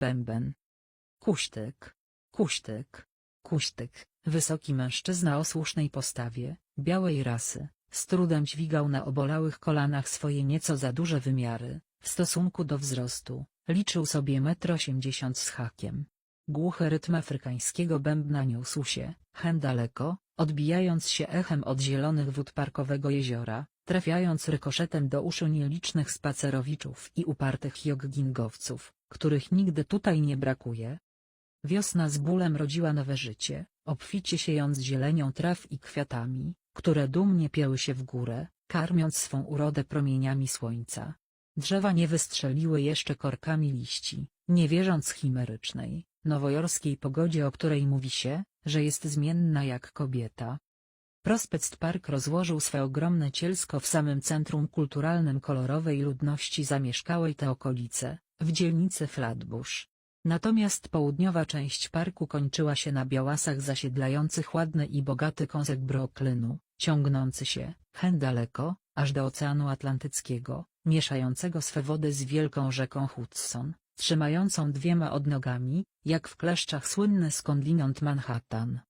Bęben. Kuśtyk. Kuśtyk. Kuśtyk, wysoki mężczyzna o słusznej postawie, białej rasy, z trudem dźwigał na obolałych kolanach swoje nieco za duże wymiary, w stosunku do wzrostu, liczył sobie metr osiemdziesiąt z hakiem. Głuchy rytm afrykańskiego bębna niósł się, hen daleko, odbijając się echem od zielonych wód parkowego jeziora, trafiając rykoszetem do uszu nielicznych spacerowiczów i upartych joggingowców, których nigdy tutaj nie brakuje. Wiosna z bólem rodziła nowe życie, obficie siejąc zielenią traw i kwiatami, które dumnie pieły się w górę, karmiąc swą urodę promieniami słońca. Drzewa nie wystrzeliły jeszcze korkami liści, nie wierząc chimerycznej, nowojorskiej pogodzie o której mówi się, że jest zmienna jak kobieta. Prospect Park rozłożył swe ogromne cielsko w samym centrum kulturalnym kolorowej ludności zamieszkałej te okolice, w dzielnicy Flatbush. Natomiast południowa część parku kończyła się na białasach zasiedlających ładny i bogaty kąsek Brooklynu, ciągnący się, hen daleko, aż do Oceanu Atlantyckiego, mieszającego swe wody z wielką rzeką Hudson, trzymającą dwiema odnogami, jak w kleszczach słynny skądinąd Manhattan.